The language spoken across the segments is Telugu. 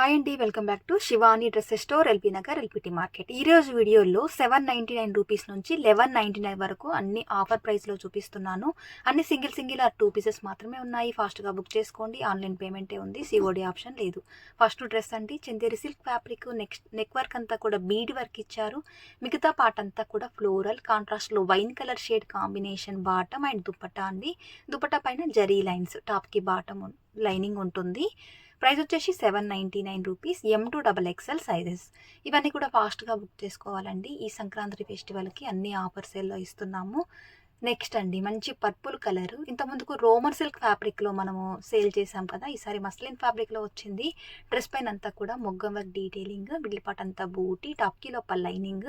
హాయ్ అండి welcome back to Shivani dresses store LB Nagar LPT market ఈ రోజు వీడియోలో సెవెన్ నైంటీ నైన్ రూపీస్ నుంచి లెవెన్ నైంటీ నైన్ వరకు అన్ని ఆఫర్ ప్రైస్లో చూపిస్తున్నాను. అన్ని single single or two pieces మాత్రమే ఉన్నాయి. ఫాస్ట్గా బుక్ చేసుకోండి. ఆన్లైన్ పేమెంటే ఉంది. సిఓడి ఆప్షన్ లేదు. ఫస్ట్ డ్రెస్ అండి. Chanderi silk fabric next neck work అంతా కూడా బీడ్ వర్క్ ఇచ్చారు. మిగతా పార్ట్ అంతా కూడా ఫ్లోరల్ కాంట్రాస్ట్లో wine colour shade combination bottom and dupatta అండి. దుప్పటా పైన జరీ లైన్స్ టాప్కి బాటమ్ లైనింగ్ ఉంటుంది. ప్రైస్ వచ్చేసి seven ninety nine rupees M two double XL sizes ఇవన్నీ కూడా ఫాస్ట్గా బుక్ చేసుకోవాలండి. ఈ సంక్రాంతి ఫెస్టివల్కి అన్ని ఆఫర్ సేల్లో ఇస్తున్నాము. నెక్స్ట్ అండి మంచి పర్పుల్ కలర్. ఇంతకుముందుకు రోమన్ సిల్క్ ఫ్యాబ్రిక్లో మనము సేల్ చేసాం కదా ఈసారి మస్లిన్ ఫ్యాబ్రిక్లో వచ్చింది. డ్రెస్ పైన అంతా కూడా maggam work detailing middle part అంతా బూటీ టాప్కి లోపల లైనింగ్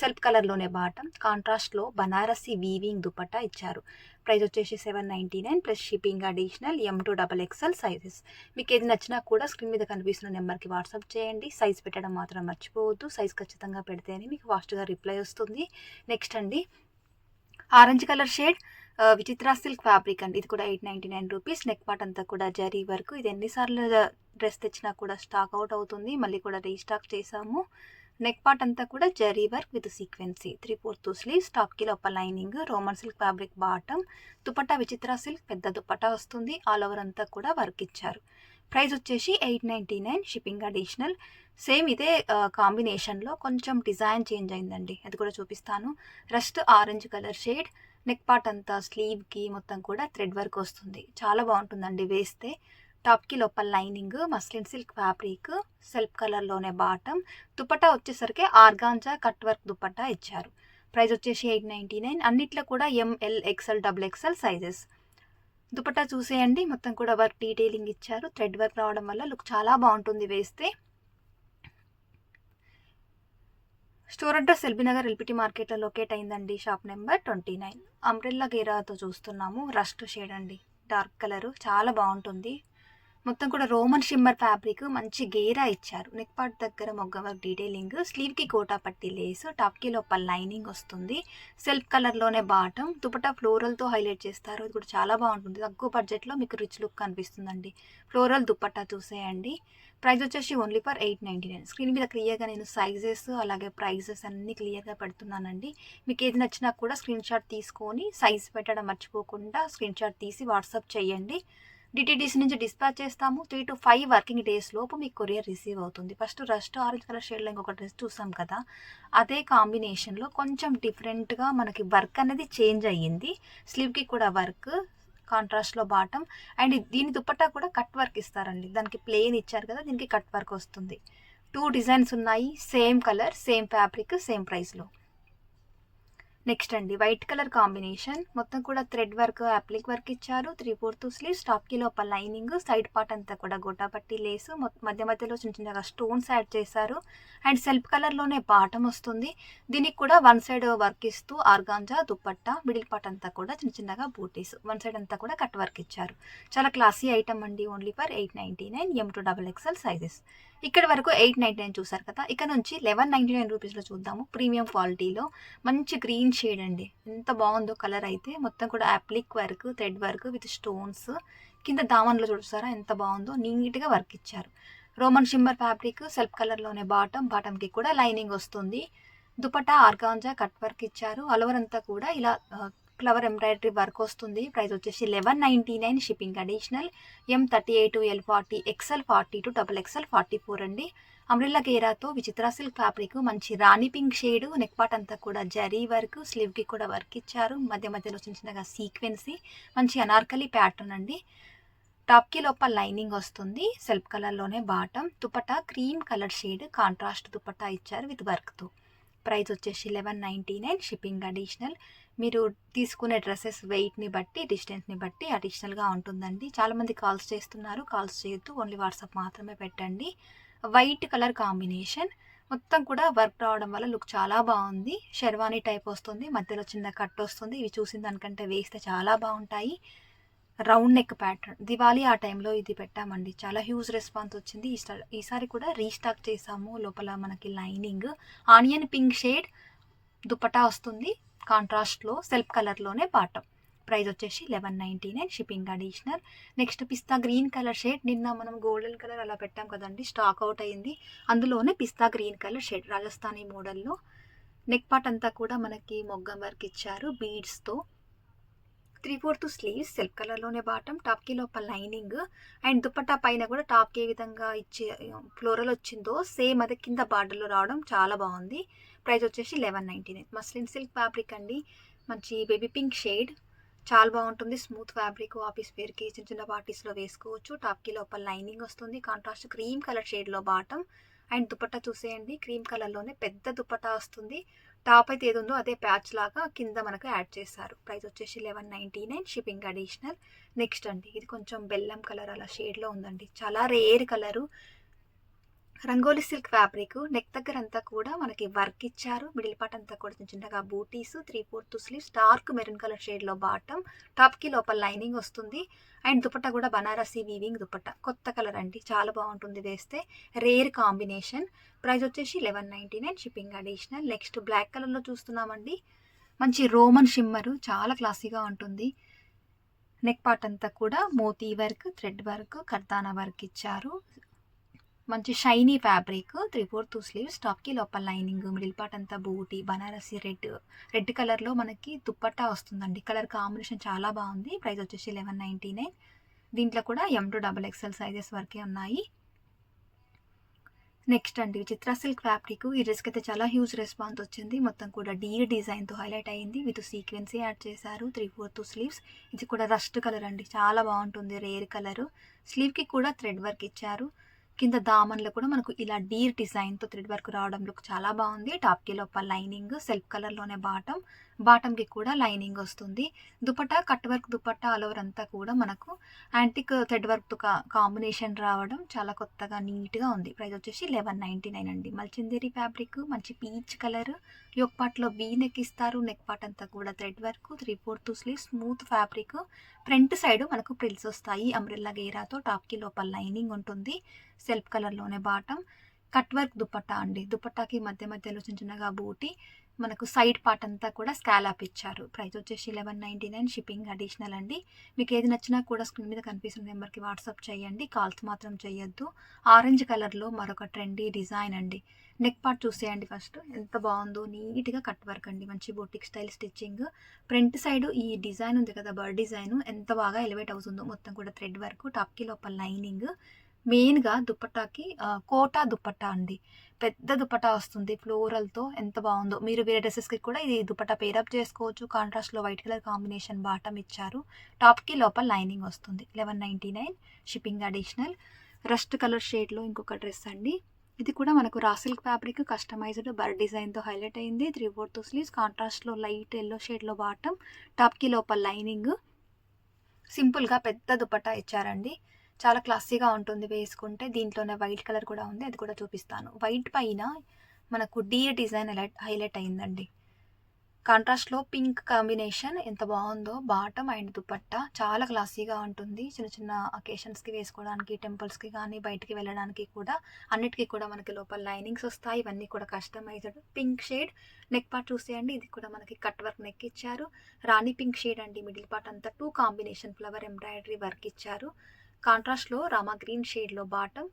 సెల్ఫ్ కలర్లోనే బాటం కాంట్రాస్ట్లో బనారసి వీవింగ్ దుపట్టా ఇచ్చారు. ప్రైస్ వచ్చేసి seven ninety nine plus shipping additional M two double XL sizes. మీకు ఏది నచ్చినా కూడా స్క్రీన్ మీద కనిపిస్తున్న నెంబర్కి వాట్సాప్ చేయండి. సైజ్ పెట్టడం మాత్రం మర్చిపోవద్దు. సైజ్ ఖచ్చితంగా పెడితేనే మీకు ఫాస్ట్గా రిప్లై వస్తుంది. నెక్స్ట్ అండి orange colour shade Vichitra silk fabric అండి. ఇది కూడా eight ninety nine rupees. Neck part అంతా కూడా జరీ వరకు. ఇది ఎన్నిసార్లు డ్రెస్ తెచ్చినా కూడా స్టాక్ అవుట్ అవుతుంది. మళ్ళీ కూడా రీస్టాక్ చేసాము నెక్ పార్ట్ అంతా కూడా zari work with సీక్వెన్సీ. Three fourth sleeves టాప్కి లోపల lining roman silk fabric bottom dupatta Vichitra silk పెద్ద దుపట్టా వస్తుంది. ఆల్ ఓవర్ అంతా కూడా వర్క్ ఇచ్చారు. ప్రైస్ వచ్చేసి eight ninety nine shipping additional. Same ఇదే కాంబినేషన్లో కొంచెం డిజైన్ చేంజ్ అయిందండి. అది కూడా చూపిస్తాను. Rust orange colour shade neck part అంతా స్లీవ్కి మొత్తం కూడా థ్రెడ్ వర్క్ వస్తుంది. చాలా బాగుంటుందండి వేస్తే. టాప్కి లోపల lining muslin silk fabric self కలర్లోనే బాటమ్. దుపట్టా వచ్చేసరికి ఆర్గాంజా కట్ వర్క్ దుపట్టా ఇచ్చారు. ప్రైస్ వచ్చేసి ఎయిట్ నైంటీ నైన్. అన్నిట్లో కూడా M L XL double XL sizes dupatta చూసేయండి. మొత్తం కూడా వర్క్ డీటెయిలింగ్ ఇచ్చారు. థ్రెడ్ వర్క్ రావడం వల్ల లుక్ చాలా బాగుంటుంది వేస్తే. స్టోర్ అడ్రస్ ఎల్బీనగర్ ఎల్పిటి మార్కెట్లో లొకేట్ అయిందండి shop number twenty nine umbrella గేరాతో చూస్తున్నాము. రస్ట్ షేడ్ అండి. డార్క్ కలరు చాలా బాగుంటుంది. మొత్తం కూడా రోమన్ షిమ్మర్ ఫ్యాబ్రిక్ మంచి గేరా ఇచ్చారు. నెక్ పార్ట్ దగ్గర మొగ్గ వర్క్ డీటెయిలింగ్ స్లీవ్కి కోటా పట్టి లేస్ టాప్కి లోపల లైనింగ్ వస్తుంది. సెల్ఫ్ కలర్లోనే బాటం దుపట్టా ఫ్లోరల్తో హైలైట్ చేస్తారు. ఇది కూడా చాలా బాగుంటుంది. తక్కువ బడ్జెట్లో మీకు రిచ్ లుక్ కనిపిస్తుందండి. ఫ్లోరల్ దుపట్టా చూసేయండి. ప్రైస్ వచ్చేసి only for eight ninety nine screen మీద క్లియర్గా నేను సైజెస్ అలాగే ప్రైజెస్ అన్నీ క్లియర్గా పెడుతున్నానండి. మీకు ఏది నచ్చినా కూడా స్క్రీన్ షాట్ తీసుకొని సైజ్ పెట్టడం మర్చిపోకుండా స్క్రీన్ షాట్ తీసి వాట్సాప్ చేయండి. డిటిడిసి నుంచి డిస్పాచ్ చేస్తాము. Three to five working days లోపు మీకు కొరియర్ రిసీవ్ అవుతుంది. ఫస్ట్ రస్ట్ ఆరెంజ్ కలర్ షేడ్లో ఇంకొక డ్రెస్ చూసాం కదా. అదే కాంబినేషన్లో కొంచెం డిఫరెంట్గా మనకి వర్క్ అనేది చేంజ్ అయ్యింది. స్లీవ్కి కూడా వర్క్ కాంట్రాస్ట్లో బాటమ్ అండ్ దీని దుపట్టా కూడా కట్ వర్క్ ఇస్తారండి. దానికి ప్లేన్ ఇచ్చారు కదా దీనికి కట్ వర్క్ వస్తుంది. టూ డిజైన్స్ ఉన్నాయి same colour same fabric same ప్రైస్లో నెక్స్ట్ అండి వైట్ కలర్ కాంబినేషన్ మొత్తం కూడా థ్రెడ్ వర్క్ అప్లిక్ వర్క్ ఇచ్చారు. త్రీ ఫోర్త్ స్లీవ్స్ టాప్కి లోపల లైనింగ్ సైడ్ పార్ట్ అంతా కూడా గోటాపట్టి లేసు మధ్య మధ్యలో చిన్న చిన్నగా స్టోన్స్ యాడ్ చేశారు. అండ్ సెల్ఫ్ కలర్లోనే బాటం వస్తుంది. దీనికి కూడా వన్ సైడ్ వర్క్ ఇస్తూ ఆర్గాంజా దుప్పట్టా మిడిల్ పార్ట్ అంతా కూడా చిన్న చిన్నగా బూటీస్ వన్ సైడ్ అంతా కూడా కట్ వర్క్ ఇచ్చారు. చాలా క్లాసీ ఐటమ్ అండి only for eight ninety nine M to double XL sizes ఇక్కడ వరకు ఎయిట్ నైంటీ నైన్ చూసారు కదా. ఇక్కడ నుంచి లెవెన్ నైంటీ నైన్ రూపీస్లో చూద్దాము. ప్రీమియం క్వాలిటీలో మంచి గ్రీన్ షేడ్ అండి. ఎంత బాగుందో కలర్ అయితే మొత్తం కూడా applique work thread work with stones. కింద దామన్లో చూస్తారా ఎంత బాగుందో. నీట్గా వర్క్ ఇచ్చారు. రోమన్ షిమ్మర్ ఫ్యాబ్రిక్ సెల్ఫ్ కలర్లోనే బాటమ్. బాటమ్కి కూడా లైనింగ్ వస్తుంది. Dupatta organza cut work all over. All over అంతా కూడా ఇలా ఫ్లవర్ ఎంబ్రాయిడరీ వర్క్ వస్తుంది. ప్రైస్ వచ్చేసి eleven ninety nine shipping additional. M thirty eight L forty XL forty two double XL forty four అండి. అమ్రిల్లా గేరాతో విచిత్ర సిల్క్ ఫ్యాబ్రిక్ మంచి rani pink shade neck part అంతా కూడా జరీ వర్క్ స్లీవ్కి కూడా వర్క్ ఇచ్చారు. మధ్య మధ్యలో చిన్న చిన్నగా సీక్వెన్సీ మంచి అనార్కలి ప్యాటర్న్ అండి. టాప్కి లోపల లైనింగ్ వస్తుంది. సెల్ఫ్ కలర్లోనే bottom dupatta cream colour shade contrast dupatta ఇచ్చారు విత్ వర్క్తో ప్రైస్ వచ్చేసి eleven ninety nine shipping additional. మీరు తీసుకునే డ్రెస్సెస్ వెయిట్ని బట్టి డిస్టెన్స్ని బట్టి అడిషనల్గా ఉంటుందండి. చాలామంది కాల్స్ చేస్తున్నారు. కాల్స్ చేయొద్దు. ఓన్లీ వాట్సాప్ మాత్రమే పెట్టండి. White colour combination. మొత్తం కూడా వర్క్ రావడం వల్ల లుక్ చాలా బాగుంది. షెర్వానీ టైప్ వస్తుంది. మధ్యలో చిన్న కట్ వస్తుంది. ఇవి చూసిన దానికంటే వేస్తే చాలా బాగుంటాయి. Round neck pattern. దివాళీ ఆ టైంలో ఇది పెట్టామండి. చాలా హ్యూజ్ రెస్పాన్స్ వచ్చింది. ఈసారి కూడా రీస్టాక్ చేసాము. లోపల మనకి lining. Onion pink shade. Dupatta వస్తుంది. కాంట్రాస్ట్లో సెల్ఫ్ కలర్లోనే బాటం ప్రైస్ వచ్చేసి eleven ninety nine shipping additional. Next pista green colour shade. నిన్న మనం గోల్డెన్ కలర్ అలా పెట్టాం కదండి స్టాక్ అవుట్ అయింది. అందులోనే pista green colour shade. Rajasthani మోడల్లో నెక్ పార్ట్ అంతా కూడా మనకి మొగ్గం వర్క్ ఇచ్చారు బీడ్స్తో. త్రీ ఫోర్త్ స్లీవ్స్ సెల్ఫ్ కలర్లోనే బాటం టాప్కి లోపల లైనింగ్ అండ్ దుపట్టా పైన కూడా టాప్కి ఏ విధంగా ఇచ్చే ఫ్లోరల్ వచ్చిందో సేమ్ అదే కింద బార్డర్లో రావడం చాలా బాగుంది. ప్రైస్ వచ్చేసి eleven ninety nine. Muslin silk fabric అండి. మంచి బేబీ పింక్ షేడ్. చాలా బాగుంటుంది. స్మూత్ ఫ్యాబ్రిక్ ఆఫీస్ వేర్కి చిన్న చిన్న పార్టీస్లో వేసుకోవచ్చు. టాప్కి లోపల లైనింగ్ వస్తుంది. కాంట్రాస్ట్ క్రీమ్ కలర్ షేడ్లో బాటం అండ్ దుపట్టా చూసేయండి. క్రీమ్ కలర్లోనే పెద్ద దుపట్టా వస్తుంది. టాప్ అయితే ఏది ఉందో అదే ప్యాచ్ లాగా కింద మనకు యాడ్ చేస్తారు. ప్రైస్ వచ్చేసి eleven ninety nine shipping additional. Next అండి ఇది కొంచెం బెల్లం కలర్ అలా షేడ్లో ఉందండి. చాలా rare colour. Rangoli silk fabric neck దగ్గర అంతా కూడా మనకి వర్క్ ఇచ్చారు. మిడిల్ పార్ట్ అంతా కూడా చిన్న చిన్నగా బూటీస్ three fourth sleeves dark maroon colour షేడ్లో బాటమ్ టాప్కి లోపల లైనింగ్ వస్తుంది. అండ్ దుపట్టా కూడా బనారసీ వీవింగ్ దుపట్టా. కొత్త కలర్ అండి. చాలా బాగుంటుంది వేస్తే. Rare combination. ప్రైస్ వచ్చేసి eleven ninety nine shipping additional. Next black కలర్లో చూస్తున్నామండి. మంచి రోమన్ షిమ్మరు. చాలా క్లాసీగా ఉంటుంది. నెక్ పార్ట్ అంతా కూడా మోతీ వర్క్ థ్రెడ్ వర్క్ కర్దానా వర్క్ ఇచ్చారు. మంచి shiny fabric three four two sleeves టాప్కి లోపల లైనింగ్ మిడిల్ పార్ట్ అంతా బూటీ బనారసి రెడ్ రెడ్ కలర్లో మనకి దుప్పట్టా వస్తుందండి. కలర్ కాంబినేషన్ చాలా బాగుంది. ప్రైస్ వచ్చేసి లెవెన్ నైంటీ నైన్. దీంట్లో కూడా M to double XL sizes వరకే ఉన్నాయి. నెక్స్ట్ అండి చిత్ర సిల్క్ ఫ్యాబ్రిక్. ఈ డ్రెస్కి అయితే చాలా హ్యూజ్ రెస్పాన్స్ వచ్చింది. మొత్తం కూడా డీ డిజైన్తో హైలైట్ అయింది. విత్ సీక్వెన్సీ యాడ్ చేశారు. Three fourth sleeves. ఇది కూడా రస్ట్ కలర్ అండి. చాలా బాగుంటుంది. Rare colour. స్లీవ్కి కూడా థ్రెడ్ వర్క్ ఇచ్చారు. కింద దామన్లో కూడా మనకు ఇలా డీర్ డిజైన్తో థ్రెడ్ వర్క్ రావడం లుక్ చాలా బాగుంది. టాప్కి లోపల లైనింగ్ సెల్ఫ్ కలర్లోనే బాటం బాటమ్కి కూడా లైనింగ్ వస్తుంది. Dupatta cut work dupatta all over అంతా కూడా మనకు యాంటిక్ థ్రెడ్ వర్క్తో కాంబినేషన్ రావడం చాలా కొత్తగా నీట్గా ఉంది. ప్రైస్ వచ్చేసి లెవెన్ నైంటీ నైన్ అండి. మల్చిందేరి ఫ్యాబ్రిక్ మంచి పీచ్ కలర్ యొక్క పార్ట్లో వీ నెక్ ఇస్తారు. నెక్ పార్ట్ అంతా కూడా thread work three fourth sleeve smooth fabric. Front side మనకు ప్రిల్స్ వస్తాయి. అంబ్రెల్లా గేరాతో టాప్కి లోపల లైనింగ్ ఉంటుంది. సెల్ఫ్ కలర్లోనే బాటమ్. కట్ వర్క్ దుపట్టా అండి. దుపట్టాకి మధ్య మధ్యలో చిన్న చిన్నగా బూటి. మనకు సైడ్ పార్ట్ అంతా కూడా స్కాలాప్ ఇచ్చారు. ప్రైస్ వచ్చేసి eleven ninety nine shipping additional అండి. మీకు ఏది నచ్చినా కూడా స్క్రీన్ మీద కనిపిస్తున్న నెంబర్కి వాట్సాప్ చేయండి. కాల్స్ మాత్రం చేయొద్దు. ఆరెంజ్ కలర్లో మరొక ట్రెండీ డిజైన్ అండి. నెక్ పార్ట్ చూసేయండి ఫస్ట్. ఎంత బాగుందో నీట్గా కట్ వర్క్ అండి. మంచి boutique style stitching. Front side ఈ డిజైన్ ఉంది కదా బర్డ్ డిజైన్. ఎంత బాగా ఎలివేట్ అవుతుందో మొత్తం కూడా థ్రెడ్ వర్క్. టాప్కి లోపల లైనింగ్. మెయిన్గా దుప్పట్టాకి కోటా దుప్పటా అండి. పెద్ద దుప్పటా వస్తుంది ఫ్లోరల్తో ఎంత బాగుందో. మీరు వేరే డ్రెస్సెస్కి కూడా ఇది దుప్పటా పేరప్ చేసుకోవచ్చు. కాంట్రాస్ట్లో వైట్ కలర్ కాంబినేషన్ బాటమ్ ఇచ్చారు. టాప్కి లోపల లైనింగ్ వస్తుంది. Eleven ninety nine shipping additional. Rust colour షేడ్లో ఇంకొక డ్రెస్ అండి. ఇది కూడా మనకు రా సిల్క్ ఫ్యాబ్రిక్ కస్టమైజ్డ్ బర్ డిజైన్తో హైలైట్ అయింది. త్రీ ఫోర్త్ స్లీవ్స్ కాంట్రాస్ట్లో లైట్ ఎల్లో షేడ్లో బాటమ్ టాప్కి లోపల లైనింగ్. సింపుల్గా పెద్ద దుపట్టా ఇచ్చారండి. చాలా క్లాసీగా ఉంటుంది వేసుకుంటే దీంట్లోనే వైట్ కలర్ కూడా ఉంది అది కూడా చూపిస్తాను. వైట్ పైన మనకు డీ డిజైన్ హైలైట్ అయిందండి. కాంట్రాస్ట్లో పింక్ కాంబినేషన్ ఎంత బాగుందో బాటమ్ అండ్ దుపట్టా చాలా క్లాసీగా ఉంటుంది. చిన్న చిన్న అకేషన్స్కి వేసుకోవడానికి టెంపుల్స్కి కానీ బయటికి వెళ్ళడానికి కూడా అన్నిటికీ కూడా మనకి లోపల లైనింగ్స్ వస్తాయి. ఇవన్నీ కూడా customized. Pink shade neck part చూసేయండి. ఇది కూడా మనకి కట్ వర్క్ నెక్ ఇచ్చారు. రాణి పింక్ షేడ్ అండి. మిడిల్ పార్ట్ అంతా two combination flower embroidery work ఇచ్చారు. కాంట్రాస్ట్లో రామా గ్రీన్ షేడ్లో బాటమ్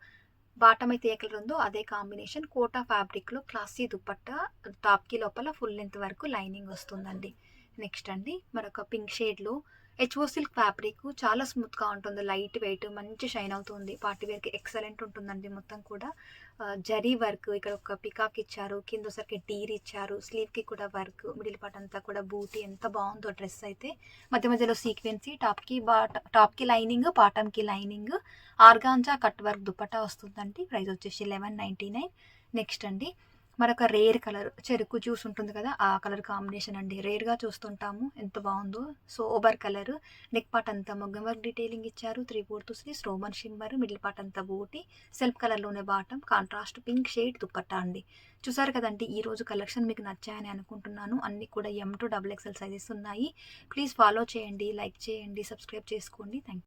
బాటమ్ అయితే ఏ కలర్ ఉందో అదే కాంబినేషన్. కోటా ఫ్యాబ్రిక్లో క్లాసీ దుప్పట్ట టాప్కి లోపల ఫుల్ లెంత్ వరకు లైనింగ్ వస్తుందండి. నెక్స్ట్ అండి మరొక పింక్ షేడ్లో హెచ్ఓ సిల్క్ ఫ్యాబ్రిక్ చాలా స్మూత్గా ఉంటుంది లైట్ వెయిట్ మంచి షైన్ అవుతుంది. పార్టీ వేర్కి ఎక్సలెంట్ ఉంటుందండి మొత్తం కూడా. జరీ వర్క్ ఇక్కడ ఒక పికాక్ ఇచ్చారు కింద ఒకసారికి డీర్ ఇచ్చారు స్లీవ్కి కూడా వర్క్ మిడిల్ పార్ట్ అంతా కూడా బూటీ ఎంత బాగుందో డ్రెస్ అయితే. మధ్య మధ్యలో సీక్వెన్సీ టాప్కి బాట టాప్కి lining బాటమ్కి lining organza cut work dupatta వస్తుందండి. ప్రైస్ వచ్చేసి లెవెన్ నైంటీ నైన్ నెక్స్ట్ అండి. మరొక రేర్ కలర్ చెరుకు జ్యూస్ ఉంటుంది కదా ఆ కలర్ కాంబినేషన్ అండి. రేర్గా చూస్తుంటాము ఎంత బాగుందో. సోబర్ కలర్ నెక్ పార్ట్ అంతా మొగ్గం వర్క్ డీటెయిలింగ్ ఇచ్చారు. Three fourth sleeves Roman shimmer middle part అంతా బూటి సెల్ఫ్ కలర్లోనే bottom contrast pink shade dupatta అండి. చూసారు కదండి ఈ రోజు కలెక్షన్ మీకు నచ్చాయని అనుకుంటున్నాను. అన్ని కూడా M to double XL sizes ఉన్నాయి. ప్లీజ్ ఫాలో చేయండి లైక్ చేయండి సబ్స్క్రైబ్ చేసుకోండి. థ్యాంక్